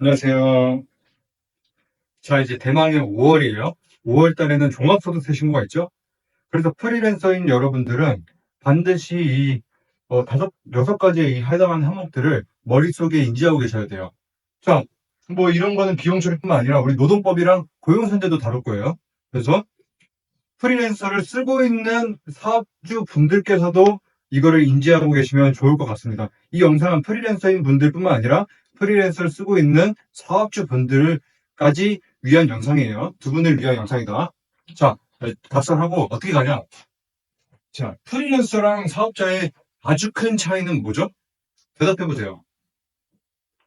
안녕하세요. 자, 이제 대망의 5월이에요. 5월 달에는 종합소득세 신고가 있죠. 그래서 프리랜서인 여러분들은 반드시 이 어, 다섯, 여섯 가지의 이 해당하는 항목들을 머릿속에 인지하고 계셔야 돼요. 자, 뭐 이런 거는 비용 처리뿐만 아니라 우리 노동법이랑 고용선제도 다룰 거예요. 그래서 프리랜서를 쓰고 있는 사업주 분들께서도 이거를 인지하고 계시면 좋을 것 같습니다. 이 영상은 프리랜서인 분들뿐만 아니라 프리랜서를 쓰고 있는 사업주 분들까지 위한 영상이에요. 두 분을 위한 영상이다. 자, 답변하고 어떻게 가냐? 자, 프리랜서랑 사업자의 아주 큰 차이는 뭐죠? 대답해 보세요.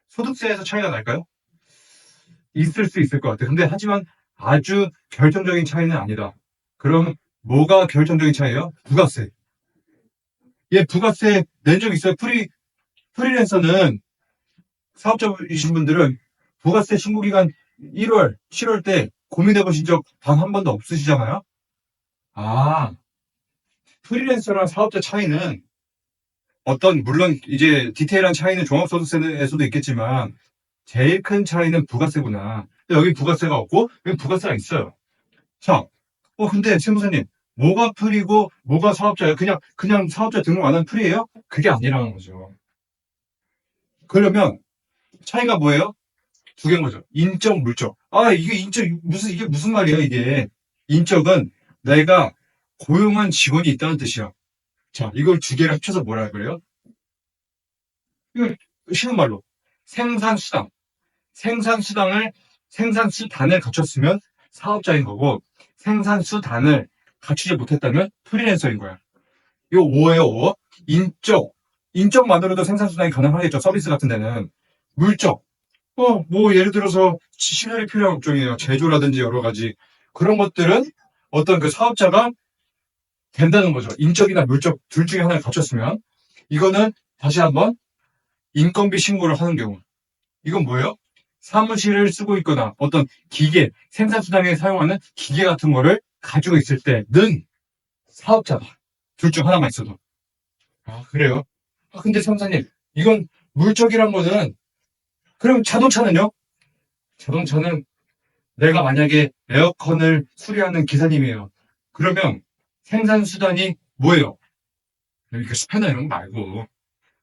소득세에서 차이가 날까요? 있을 수 있을 것 같아요. 근데 하지만 아주 결정적인 차이는 아니다. 그럼 뭐가 결정적인 차이예요? 부가세. 예, 부가세 낸 적 있어요. 프리 프리랜서는 사업자이신 분들은 부가세 신고 기간 1월, 7월 때 고민해 보신 적 단 한 번도 없으시잖아요? 아, 프리랜서랑 사업자 차이는 어떤, 물론 이제 디테일한 차이는 종합소득세에서도 있겠지만, 제일 큰 차이는 부가세구나. 여기 부가세가 없고, 여기 부가세가 있어요. 자, 어, 근데 최무사님, 뭐가 프리고, 뭐가 사업자예요? 그냥, 그냥 사업자 등록 안한 프리예요? 그게 아니라는 거죠. 그러면, 차이가 뭐예요? 두 개인 거죠. 인적, 물적. 아, 이게 인적, 무슨, 이게 무슨 말이야, 이게. 인적은 내가 고용한 직원이 있다는 뜻이야. 자, 이걸 두 개를 합쳐서 뭐라 그래요? 이거 쉬운 말로. 생산수당. 생산수당을, 생산수단을 갖췄으면 사업자인 거고, 생산수단을 갖추지 못했다면 프리랜서인 거야. 이거 5예요, 5. 인적. 인적만으로도 생산수당이 가능하겠죠. 서비스 같은 데는. 물적. 어, 뭐, 예를 들어서, 시설이 필요한 업종이에요. 제조라든지 여러 가지. 그런 것들은 어떤 그 사업자가 된다는 거죠. 인적이나 물적 둘 중에 하나를 갖췄으면. 이거는 다시 한번 인건비 신고를 하는 경우. 이건 뭐예요? 사무실을 쓰고 있거나 어떤 기계, 생산수당에 사용하는 기계 같은 거를 가지고 있을 때는 사업자다. 둘 중 하나만 있어도. 아, 그래요? 아, 근데 삼사님, 이건 물적이란 거는 그럼 자동차는요? 자동차는 내가 만약에 에어컨을 수리하는 기사님이에요. 그러면 생산 수단이 뭐예요? 이렇게 스패너 이런 거 말고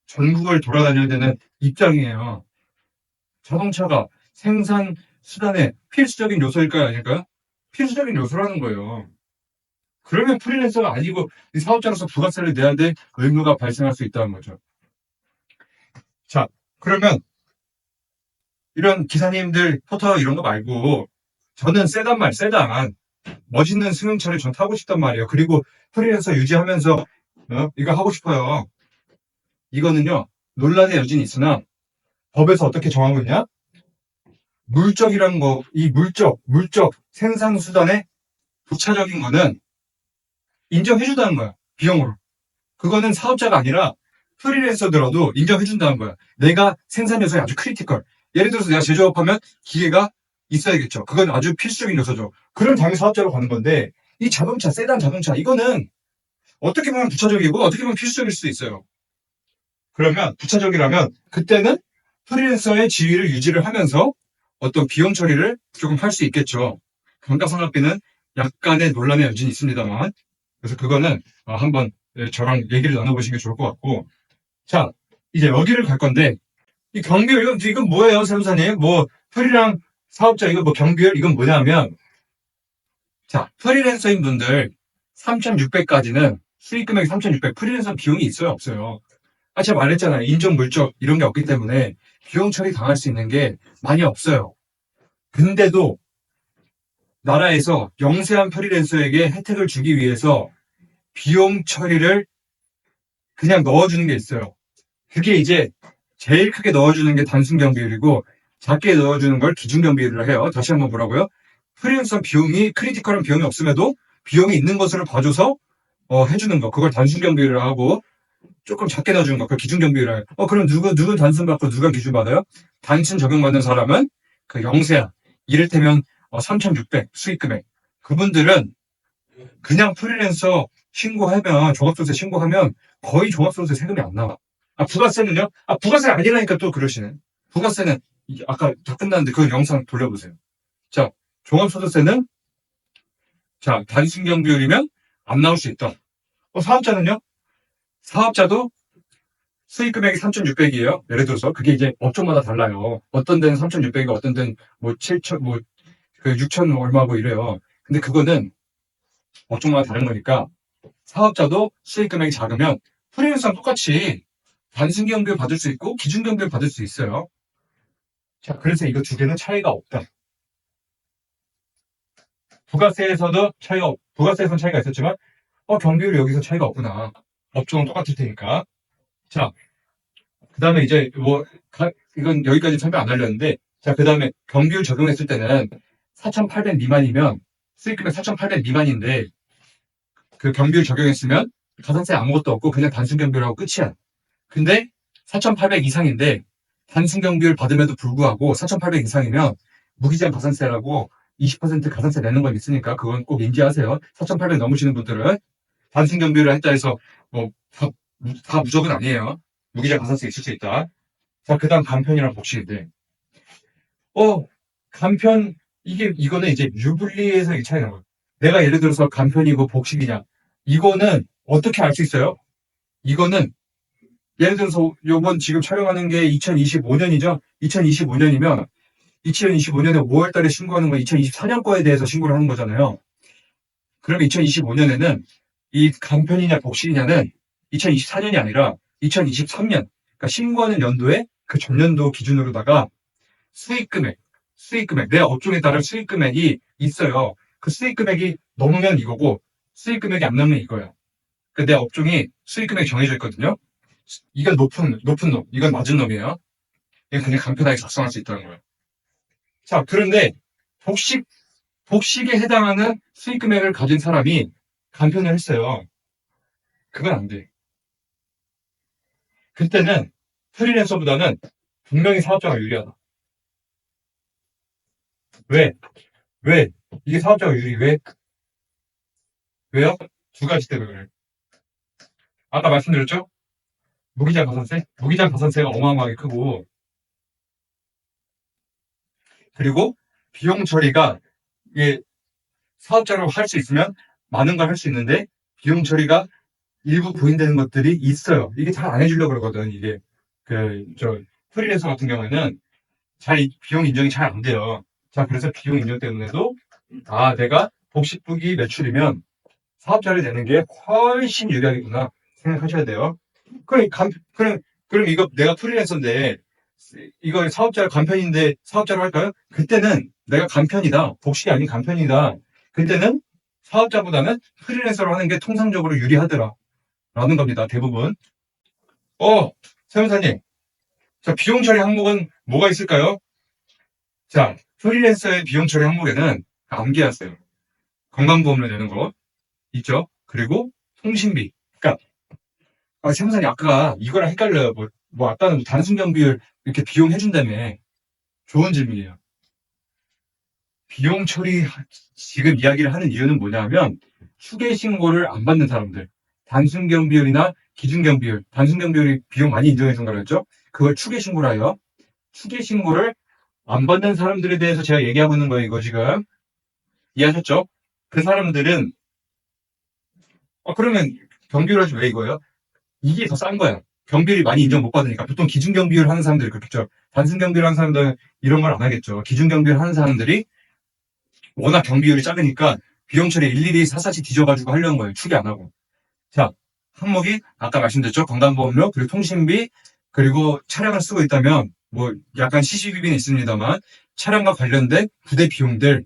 전국을 돌아다녀야 되는 입장이에요. 자동차가 생산 수단의 필수적인 요소일까요? 아닐까요? 필수적인 요소라는 거예요. 그러면 프리랜서가 아니고 이 사업자로서 부가세를 내야 될 의무가 발생할 수 있다는 거죠. 자, 그러면 이런 기사님들 포터 이런 거 말고 저는 세단 말 세단 멋있는 승용차를 전 타고 싶단 말이에요. 그리고 프리랜서 유지하면서 어? 이거 하고 싶어요. 이거는요 논란의 여진이 있으나 법에서 어떻게 정하고 있냐? 물적이라는 거, 이 물적, 물적 생산 수단의 부차적인 거는 인정해준다는 거야. 비용으로. 그거는 사업자가 아니라 프리랜서들어도 인정해준다는 거야. 내가 생산 요소에 아주 크리티컬. 예를 들어서 내가 제조업하면 기계가 있어야겠죠. 그건 아주 필수적인 요소죠. 그럼 당연히 사업자로 가는 건데 이 자동차, 세단 자동차 이거는 어떻게 보면 부차적이고 어떻게 보면 필수적일 수도 있어요. 그러면 부차적이라면 그때는 프리랜서의 지위를 유지를 하면서 어떤 비용 처리를 조금 할 수 있겠죠. 감가상각비는 약간의 논란의 여진이 있습니다만 그래서 그거는 어, 한번 예, 저랑 얘기를 나눠보시는 게 좋을 것 같고 자 이제 여기를 갈 건데 이 경비율 이건, 이건 뭐예요 세무사님? 뭐 프리랑 사업자 이거 뭐 경비율 이건 뭐냐면 자 프리랜서인 분들 3,600까지는 수익 금액 3,600 프리랜서 비용이 있어요 없어요? 아 제가 말했잖아요. 인정 물적 이런 게 없기 때문에 비용 처리 당할 수 있는 게 많이 없어요. 근데도 나라에서 영세한 프리랜서에게 혜택을 주기 위해서 비용 처리를 그냥 넣어주는 게 있어요. 그게 이제 제일 크게 넣어주는 게 단순 경비율이고 작게 넣어주는 걸 기준 경비율을 해요. 다시 한번 보라고요. 프리랜서 비용이 크리티컬한 비용이 없음에도 비용이 있는 것으로 봐줘서 어, 해주는 거 그걸 단순 경비율을 하고 조금 작게 넣어주는 거 그걸 기준 경비율을 해요. 어 그럼 누구 누군 단순 받고 누가 기준 받아요? 단순 적용받는 사람은 그 영세한 이를테면 어, 3,600 수익 금액. 그분들은 그냥 프리랜서 신고하면, 종합소득세 신고하면 거의 종합소득세 세금이 안 나와. 아, 부가세는요? 아, 부가세 아니라니까 또 그러시네. 부가세는 아까 다 끝났는데 그 영상 돌려보세요. 자, 종합소득세는 자, 단순경 비율이면 안 나올 수 있다. 어, 사업자는요? 사업자도 수익 금액이 3,600이에요. 예를 들어서 그게 이제 업종마다 달라요. 어떤 데는 3,600이고 어떤 데는 뭐 7,000, 뭐, 그 6,000 얼마고 이래요. 근데 그거는 업종마다 다른 거니까 사업자도 수익 금액이 작으면 프리랜서랑 똑같이 단순 경비를 받을 수 있고 기준 경비를 받을 수 있어요. 자, 그래서 이거 두 개는 차이가 없다. 부가세에서도 차이가, 없- 부가세에서는 차이가 있었지만, 어, 경비율이 여기서 차이가 없구나. 업종은 똑같을 테니까. 자, 그 다음에 이제 뭐, 가- 이건 여기까지 설명 안 하려는데, 자, 그 다음에 경비율 적용했을 때는 4,800 미만이면, 수익금액 4,800 미만인데, 그 경비율 적용했으면 가산세 아무것도 없고 그냥 단순 경비율하고 끝이야. 근데 4,800 이상인데 단순 경비율 받음에도 불구하고 4,800 이상이면 무기재한 가산세라고 20% 가산세 내는 건 있으니까 그건 꼭 인지하세요. 4,800 넘으시는 분들은 단순 경비율을 했다 해서 뭐 다, 다 무조건 아니에요. 무기재한 가산세 있을 수 있다. 자, 그 다음 간편이랑 복식인데 어, 간편 이게 이거는 이제 유불리에서 이 차이 거예요. 내가 예를 들어서 간편이고 복식이냐 이거는 어떻게 알 수 있어요? 이거는 예를 들어서 요번 지금 촬영하는 게 2025년이죠. 2025년이면 2025년에 5월 달에 신고하는 건 2024년 거에 대해서 신고를 하는 거잖아요. 그러면 2025년에는 이 간편이냐 복식이냐는 2024년이 아니라 2023년, 그러니까 신고하는 연도에 그 전년도 기준으로다가 수익 금액, 수익 금액, 내 업종에 따른 수익 금액이 있어요. 그 수익 금액이 넘으면 이거고 수익 금액이 안 넘으면 이거예요. 그 내 업종이 수익 금액이 정해져 있거든요. 이건 높은 높은 놈, 이건 낮은 놈이에요. 이건 그냥 간편하게 작성할 수 있다는 거예요. 자, 그런데 복식 복식에 해당하는 수익 금액을 가진 사람이 간편을 했어요. 그건 안 돼. 그때는 프리랜서보다는 분명히 사업자가 유리하다. 왜? 왜? 이게 사업자가 유리, 왜? 왜요? 두 가지 때문에 그래요. 아까 말씀드렸죠? 무기장 가산세? 무기장 가산세가 어마어마하게 크고, 그리고 비용 처리가, 이게 사업자로 할 수 있으면 많은 걸 할 수 있는데, 비용 처리가 일부 부인되는 것들이 있어요. 이게 잘 안 해주려고 그러거든, 이게. 그, 저, 프리랜서 같은 경우에는 잘, 이- 비용 인정이 잘 안 돼요. 자, 그래서 비용 인정 때문에도, 아, 내가 복식부기 매출이면 사업자를 내는 게 훨씬 유리하겠구나 생각하셔야 돼요. 그럼, 간, 그럼, 그럼 이거 내가 프리랜서인데, 이거 사업자 간편인데 사업자로 할까요? 그때는 내가 간편이다. 복식이 아닌 간편이다. 그때는 사업자보다는 프리랜서로 하는 게 통상적으로 유리하더라. 라는 겁니다. 대부분. 어, 세무사님. 자, 비용 처리 항목은 뭐가 있을까요? 자, 프리랜서의 비용 처리 항목에는 암기하세요. 건강보험료 내는 거 있죠? 그리고 통신비. 아, 세무사님 아까 이거랑 헷갈려요. 뭐, 뭐 아까는 단순 경비율 이렇게 비용 해준다며. 좋은 질문이에요. 비용 처리 하- 지금 이야기를 하는 이유는 뭐냐면 추계 신고를 안 받는 사람들. 단순 경비율이나 기준 경비율, 단순 경비율이 비용 많이 인정해 준 거랬죠? 그걸 추계 신고라 해요. 추계 신고를 안 받는 사람들에 대해서 제가 얘기하고 있는 거예요, 이거 지금. 이해하셨죠? 그 사람들은 어, 그러면 경비율 하지 왜 이거예요? 이게 더 싼 거야. 경비율이 많이 인정 못 받으니까. 보통 기준 경비율 하는 사람들이 그렇겠죠. 단순 경비율 하는 사람들은 이런 걸 안 하겠죠. 기준 경비율 하는 사람들이 워낙 경비율이 작으니까 비용 처리 일일이 사사시 뒤져가지고 하려는 거예요. 추계 안 하고. 자, 항목이 아까 말씀드렸죠. 건강보험료, 그리고 통신비, 그리고 차량을 쓰고 있다면 뭐 약간 시시비비는 있습니다만 차량과 관련된 부대 비용들,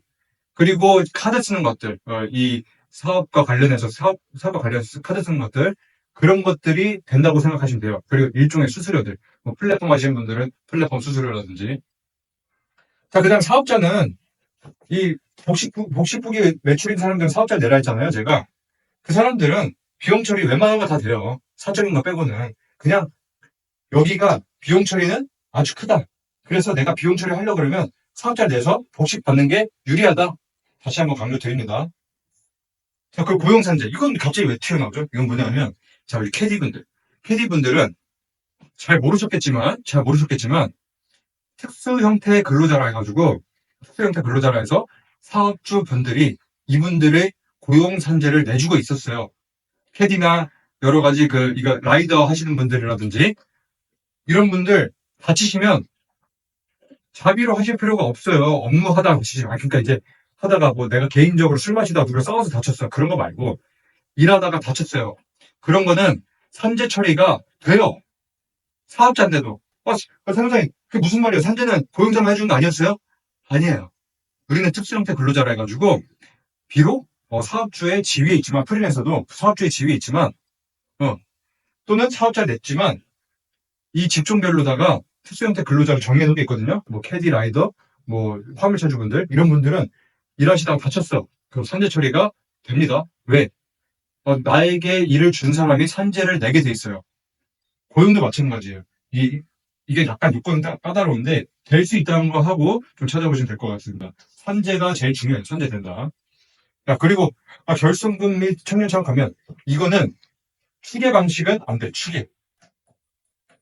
그리고 카드 쓰는 것들, 어, 이 사업과 관련해서 사업, 사업과 관련해서 카드 쓰는 것들, 그런 것들이 된다고 생각하시면 돼요. 그리고 일종의 수수료들, 뭐 플랫폼 하시는 분들은 플랫폼 수수료라든지. 자, 그 다음 사업자는 이 복식부, 복식부기 매출인 사람들은 사업자 내라 했잖아요, 제가. 그 사람들은 비용 처리 웬만한 거 다 돼요. 사적인 거 빼고는. 그냥 여기가 비용 처리는 아주 크다. 그래서 내가 비용 처리 하려고 그러면 사업자 내서 복식 받는 게 유리하다. 다시 한번 강조드립니다. 자, 그 고용산재. 이건 갑자기 왜 튀어나오죠? 이건 뭐냐면, 자, 우리 캐디분들. 캐디분들은 잘 모르셨겠지만, 잘 모르셨겠지만, 특수 형태의 근로자라 해가지고 특수 형태 근로자라 해서 사업주 분들이 이분들의 고용 산재를 내주고 있었어요. 캐디나 여러 가지 그 이거 라이더 하시는 분들이라든지 이런 분들 다치시면 자비로 하실 필요가 없어요. 업무 하다가 다치지 마. 그러니까 이제 하다가 뭐 내가 개인적으로 술 마시다가 누가 싸워서 다쳤어. 그런 거 말고 일하다가 다쳤어요. 그런 거는 산재 처리가 돼요. 사업자인데도. 아, 사무장님, 그게 무슨 말이에요? 산재는 고용자만 해주는 거 아니었어요? 아니에요. 우리는 특수 형태 근로자라 해가지고, 비록 어, 사업주의 지위에 있지만, 프리랜서도 사업주의 지위에 있지만, 어, 또는 사업자 냈지만, 이 직종별로다가 특수 형태 근로자를 정해놓은 게 있거든요. 뭐, 캐디 라이더, 뭐, 화물차주분들, 이런 분들은 일하시다가 다쳤어. 그럼 산재 처리가 됩니다. 왜? 어, 나에게 일을 준 사람이 산재를 내게 돼 있어요. 고용도 마찬가지예요. 이, 이게 약간 요건은 까- 까다로운데, 될 수 있다는 거 하고 좀 찾아보시면 될 것 같습니다. 산재가 제일 중요해요. 산재 된다. 야, 그리고, 아, 결손금 및 청년차원 가면, 이거는 추계 방식은 안 돼, 추계.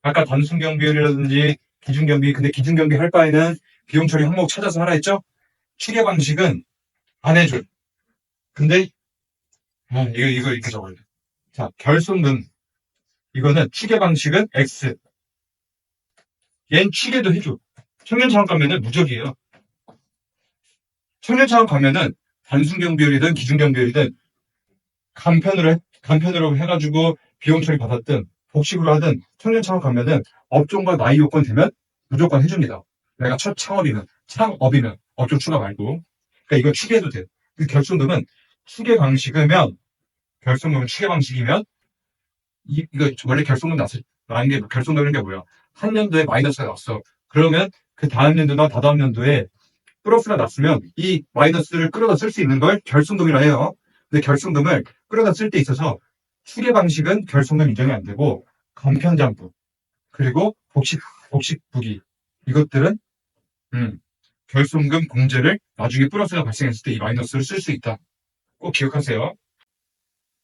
아까 단순 경비율이라든지 기준 경비, 근데 기준 경비 할 바에는 비용 처리 항목 찾아서 하라 했죠? 추계 방식은 안 해줘. 근데, 아, 이거, 이거 이렇게 적어야 돼. 자, 결손금. 이거는 추계 방식은 X. 얜 추계도 해줘. 청년 차원 가면은 무적이에요. 청년 차원 가면은 단순경 비율이든 기준경 비율이든 간편으로 해, 간편으로 해가지고 비용 처리 받았든 복식으로 하든 청년차원 가면은 업종과 나이 요건 되면 무조건 해줍니다. 내가 첫 창업이면 창업이면 업종 추가 말고 그러니까 이거 추계도 돼. 그 결손금은 추계 방식이면 결손금은 추계 방식이면 이, 이거 원래 결손금 났을 나는 게 결손금이라는 게 뭐야? 한 년도에 마이너스가 났어. 그러면 그 다음 연도나 다다음 연도에 플러스가 났으면 이 마이너스를 끌어다 쓸 수 있는 걸 결손금이라 해요. 근데 결손금을 끌어다 쓸 때 있어서 추계 방식은 결손금 인정이 안 되고 간편장부 그리고 복식 복식 부기 이것들은 음, 결손금 공제를 나중에 플러스가 발생했을 때 이 마이너스를 쓸 수 있다. 꼭 기억하세요.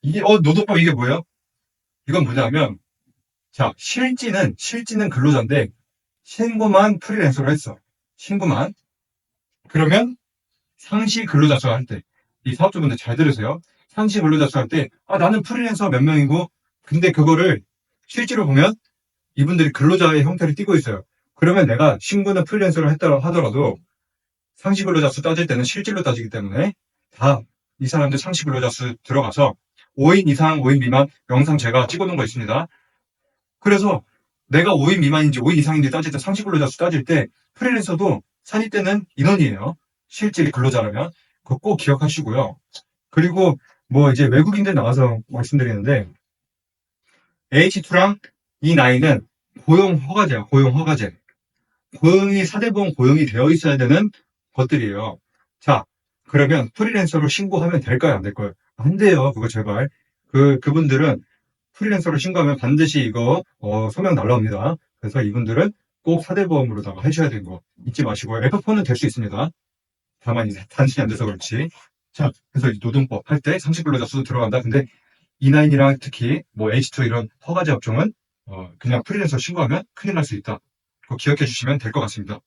이게 어 노동법 이게 뭐예요? 이건 뭐냐면 자 실지는 실지는 근로자인데 신고만 프리랜서로 했어. 신고만 그러면 상시 근로자수 할 때 이 사업주분들 잘 들으세요. 상시 근로자수 할 때 아 나는 프리랜서 몇 명이고 근데 그거를 실제로 보면 이분들이 근로자의 형태를 띠고 있어요. 그러면 내가 신고는 프리랜서를 했다 하더라도 상시 근로자 수 따질 때는 실질로 따지기 때문에 다 이 사람들 상시 근로자 수 들어가서 5인 이상, 5인 미만 영상 제가 찍어놓은 거 있습니다. 그래서 내가 5인 미만인지 5인 이상인지 따질 때 상시 근로자 수 따질 때 프리랜서도 산입 때는 인원이에요. 실질 근로자라면 그거 꼭 기억하시고요. 그리고 뭐 이제 외국인들 나와서 말씀드리는데 H2랑 E9은 고용 허가제야, 고용 허가제. 고용이 사대보험 고용이 되어 있어야 되는 것들이에요. 자, 그러면 프리랜서로 신고하면 될까요? 안 될까요? 안 돼요. 그거 제발. 그, 그분들은 프리랜서로 신고하면 반드시 이거, 어, 소명 날라옵니다. 그래서 이분들은 꼭 사대보험으로다가 해줘야 되는 거 잊지 마시고요. F4는 될수 있습니다. 다만 이제 단순히 안 돼서 그렇지. 자, 그래서 이 노동법 할 때 상시근로자 수도 들어간다. 근데 E9이랑 특히 뭐 H2 이런 허가제 업종은 어, 그냥 프리랜서 신고하면 큰일 날 수 있다. 그거 기억해 주시면 될 것 같습니다.